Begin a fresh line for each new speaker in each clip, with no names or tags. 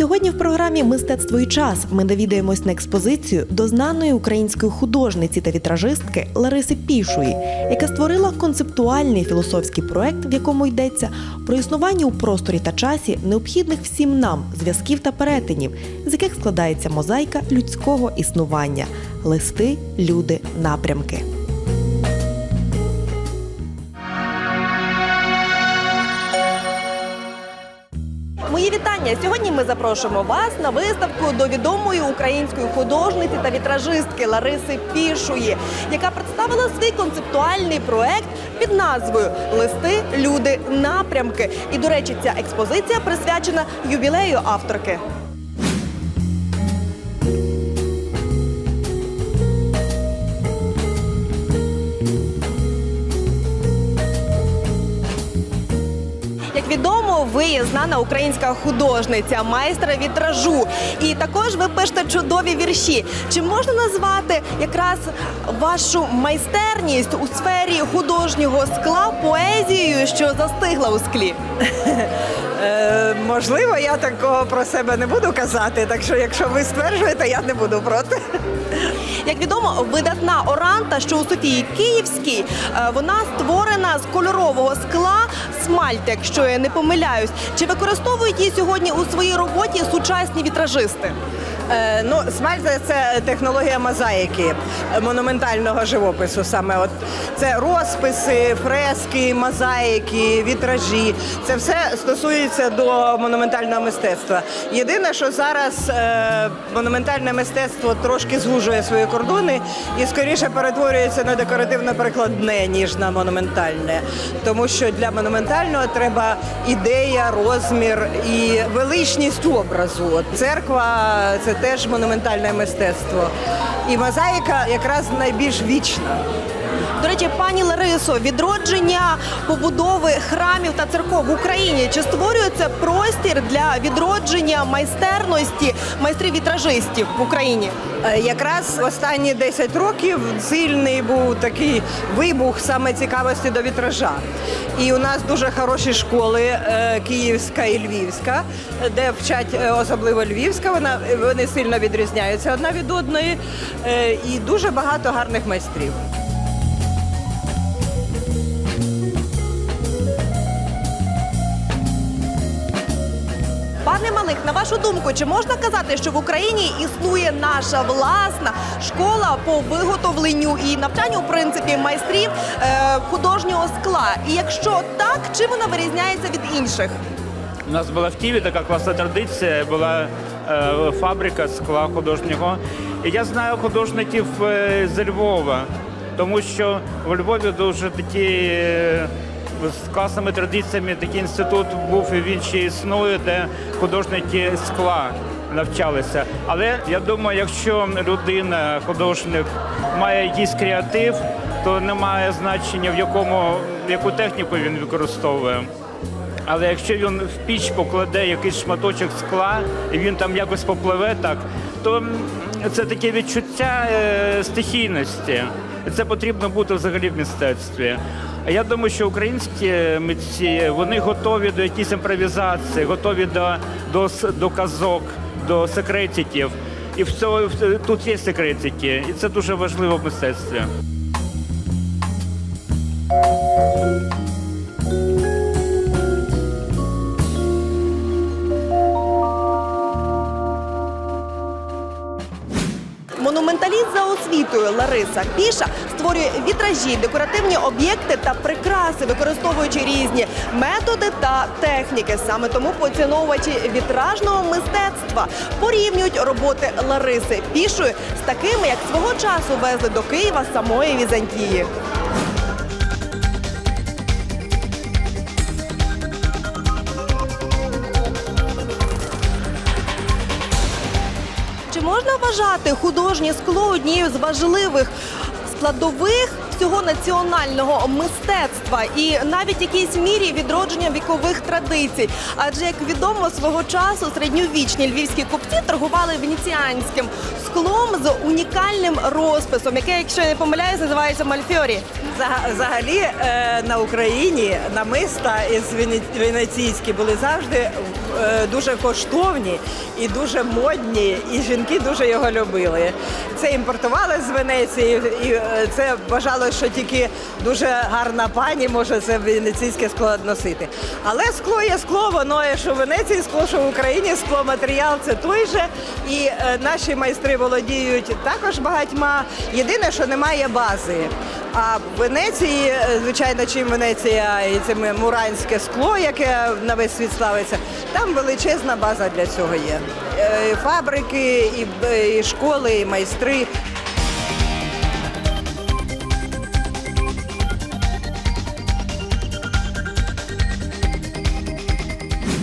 Сьогодні в програмі Мистецтво і час ми довідаємось на експозицію до знаної української художниці та вітражистки Лариси Пішої, яка створила концептуальний філософський проект, в якому йдеться про існування у просторі та часі необхідних всім нам зв'язків та перетинів, з яких складається мозаїка людського існування листи, люди, напрямки. Мої вітання. Сьогодні ми запрошуємо вас на виставку до відомої української художниці та вітражистки Лариси Пішої, яка представила свій концептуальний проект під назвою Листи, люди, напрямки. І, до речі, ця експозиція присвячена ювілею авторки. Відомо, ви є знана українська художниця, майстра вітражу. І також ви пишете чудові вірші. Чи можна назвати якраз вашу майстерність у сфері художнього скла поезією, що застигла у склі?
Е, можливо, я такого про себе не буду казати, так що якщо ви стверджуєте, я не буду проти.
Як відомо, видатна оранта, що у Софії Київській, е, вона створена з кольорового скла смальт, якщо я не помиляюсь. Чи використовують її сьогодні у своїй роботі сучасні вітражисти?
Е, ну, смальт це технологія мозаїки е, монументального живопису. Саме от це розписи, фрески, мозаїки, вітражі. Це все стосується до монументального мистецтва. Єдине, що зараз е, монументальне мистецтво трошки звужує свої кордони і скоріше перетворюється на декоративно-прикладне, ніж на монументальне. Тому що для монументального треба ідея, розмір і величність образу. Церква це теж монументальне мистецтво. І мозаїка якраз найбільш вічна.
До речі, пані Ларисо, відродження побудови храмів та церков в Україні чи створюється простір для відродження майстерності майстрів вітражистів в Україні?
Е, Якраз останні 10 років сильний був такий вибух саме цікавості до вітража. І у нас дуже хороші школи е, Київська і Львівська, де вчать е, особливо Львівська. Вона вони сильно відрізняються одна від одної, і дуже багато гарних майстрів.
Малих, на вашу думку, чи можна казати, що в Україні існує наша власна школа по виготовленню і навчанню в принципі майстрів е, художнього скла? І якщо так, чим вона вирізняється від інших?
У нас була в Києві така класна традиція, була е, фабрика скла художнього. І я знаю художників е, з Львова, тому що в Львові дуже такі е, з класними традиціями такий інститут був і він ще існує, де художники скла навчалися. Але я думаю, якщо людина, художник, має якийсь креатив, то немає значення в якому яку техніку він використовує. Але якщо він в піч покладе якийсь шматочок скла і він там якось попливе так, то це таке відчуття е, стихійності. Це потрібно бути взагалі в мистецтві. Я думаю, що українські митці вони готові до якісь імпровізації, готові до, до, до казок, до секретиків. І в цьому тут є секретики, і це дуже важливо в мистецтві.
Монументаліст за освітою Лариса Піша створює вітражі, декоративні об'єкти та прикраси, використовуючи різні методи та техніки. Саме тому поціновувачі вітражного мистецтва порівнюють роботи Лариси Пішої з такими, як свого часу везли до Києва самої Візантії. Вважати художнє скло однією з важливих складових всього національного мистецтва і навіть якійсь мірі відродження вікових традицій? Адже як відомо, свого часу середньовічні львівські купці торгували венеціанським склом з унікальним розписом, яке, якщо я не помиляюсь, називається мальфьорі.
Взага- Взагалі е, на Україні намиста із вене- венеційські були завжди дуже коштовні і дуже модні, і жінки дуже його любили. Це імпортували з Венеції, і е, це вважалося, що тільки дуже гарна пані може це венеційське скло носити. Але скло є скло, воно є, що в Венеції скло, що в Україні скло, матеріал це той же. І е, наші майстри володіють також багатьма. Єдине, що немає бази. А в Венеції, е, звичайно, чим Венеція і це муранське скло, яке на весь світ славиться, там величезна база для цього є. Е, і Фабрики, і, і школи, і майстри.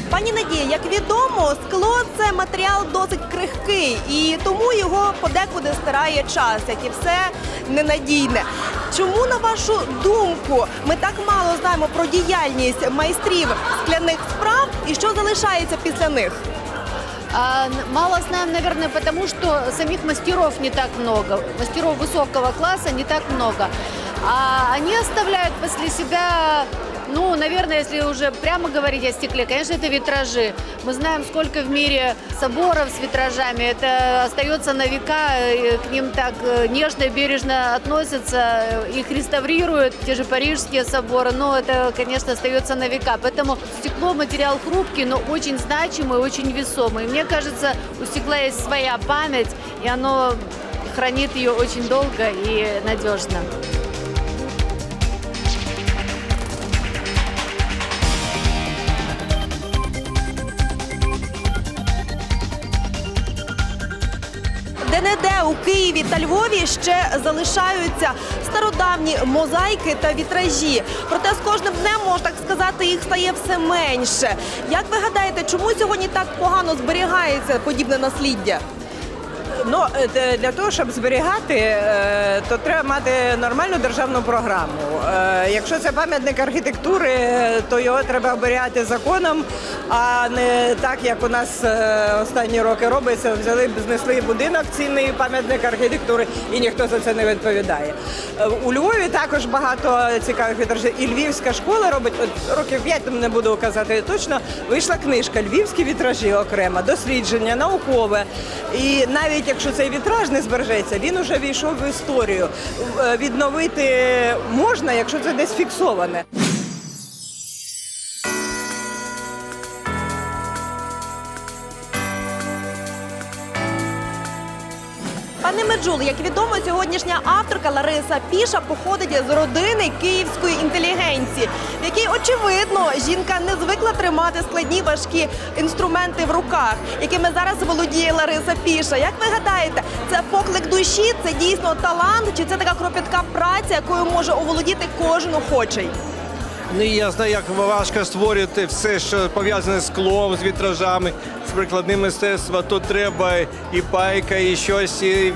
Пані Надія, як відомо, скло це матеріал досить крихкий, і тому його подекуди стирає час, як і все ненадійне. Чому, на вашу думку, ми так мало знаємо про діяльність майстрів скляних справ і що залишається після них?
Мало знаем, наверное, потому что самих мастеров не так много, мастеров высокого класса не так много. А они оставляют после себя, ну, наверное, если уже прямо говорить о стекле, конечно, это витражи. Мы знаем, сколько в мире соборов с витражами. Это остается на века, э, к ним так э, нежно и бережно относятся, э, их реставрируют, те же парижские соборы, но это, конечно, остается на века. Поэтому стекло материал хрупкий, но очень значимый, очень весомый. Мне кажется, у стекла есть своя память, и оно хранит ее очень долго и надежно.
Де-не-де у Києві та Львові ще залишаються стародавні мозаїки та вітражі. Проте з кожним днем, можна так сказати, їх стає все менше. Як ви гадаєте, чому сьогодні так погано зберігається подібне насліддя?
Ну е, для того, щоб зберігати, е, то треба мати нормальну державну програму. Е, Якщо це пам'ятник архітектури, то його треба оберігати законом, а не так, як у нас е, останні роки робиться. Взяли, знесли будинок, цінний пам'ятник архітектури, і ніхто за це не відповідає. Е, У Львові також багато цікавих вітражів. І львівська школа робить от років п'ять, не буду казати точно. Вийшла книжка Львівські вітражі окремо, дослідження, наукове. І навіть якщо цей вітраж не збережеться, він уже війшов в історію. Е, Відновити можна, якщо це десь фіксоване.
Меджул, як відомо, сьогоднішня авторка Лариса Піша походить з родини київської інтелігенції, в якій очевидно жінка не звикла тримати складні важкі інструменти в руках, якими зараз володіє Лариса Піша. Як ви гадаєте, це поклик душі, це дійсно талант, чи це така кропітка праця, якою може оволодіти кожен охочий?
Ну, я знаю, як важко створювати все, що пов'язане з склом, з вітражами, з прикладним мистецтвом. Тут треба і пайка, і щось, і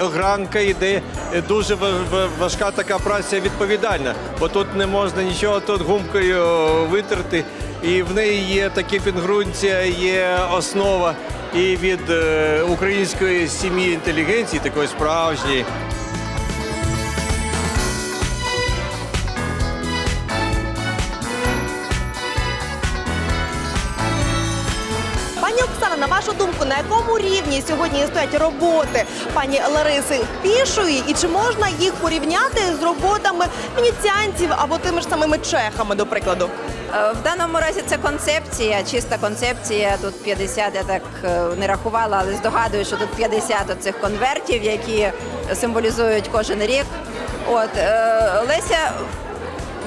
огранка йде. Дуже ва- ва- важка така праця відповідальна, бо тут не можна нічого тут гумкою витерти. І в неї є такі підґрунтя, є основа і від е, української сім'ї інтелігенції, такої справжньої.
На вашу думку, на якому рівні сьогодні стоять роботи пані Лариси Пішої, і чи можна їх порівняти з роботами венеціанців або тими ж самими чехами, до прикладу?
Е, В даному разі це концепція, чиста концепція. Тут 50, я так е, не рахувала, але здогадую, що тут 50 цих конвертів, які символізують кожен рік. От е, Леся,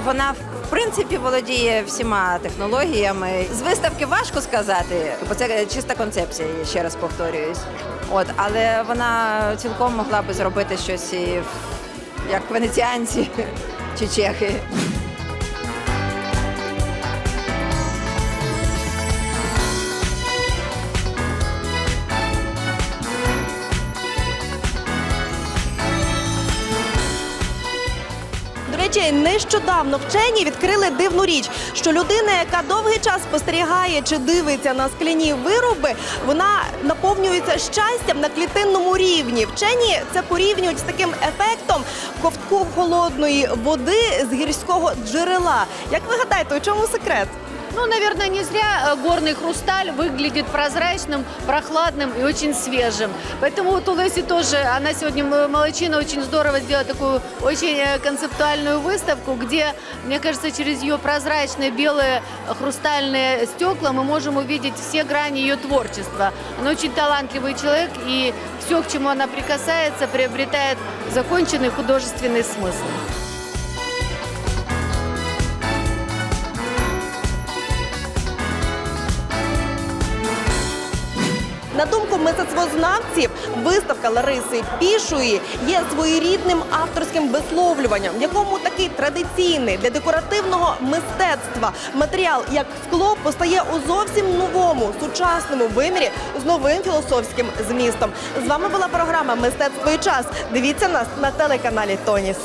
вона в принципі володіє всіма технологіями. З виставки важко сказати, бо це чиста концепція, я ще раз повторююсь. От, але вона цілком могла би зробити щось і як венеціанці чи чехи.
Речі, нещодавно вчені відкрили дивну річ, що людина, яка довгий час спостерігає чи дивиться на скляні вироби, вона наповнюється щастям на клітинному рівні. Вчені це порівнюють з таким ефектом ковтку холодної води з гірського джерела. Як ви гадаєте, у чому секрет?
Ну, наверное, не зря э, горный хрусталь выглядит прозрачным, прохладным и очень свежим. Поэтому вот у Леси тоже, она сегодня м- молодчина, очень здорово сделала такую очень э, концептуальную выставку, где, мне кажется, через ее прозрачные белые хрустальные стекла мы можем увидеть все грани ее творчества. Она очень талантливый человек, и все, к чему она прикасается, приобретает законченный художественный смысл.
На думку мистецтвознавців, виставка Лариси Пішої є своєрідним авторським висловлюванням, в якому такий традиційний для декоративного мистецтва матеріал, як скло, постає у зовсім новому сучасному вимірі з новим філософським змістом. З вами була програма Мистецтво і час. Дивіться нас на телеканалі Тоніс.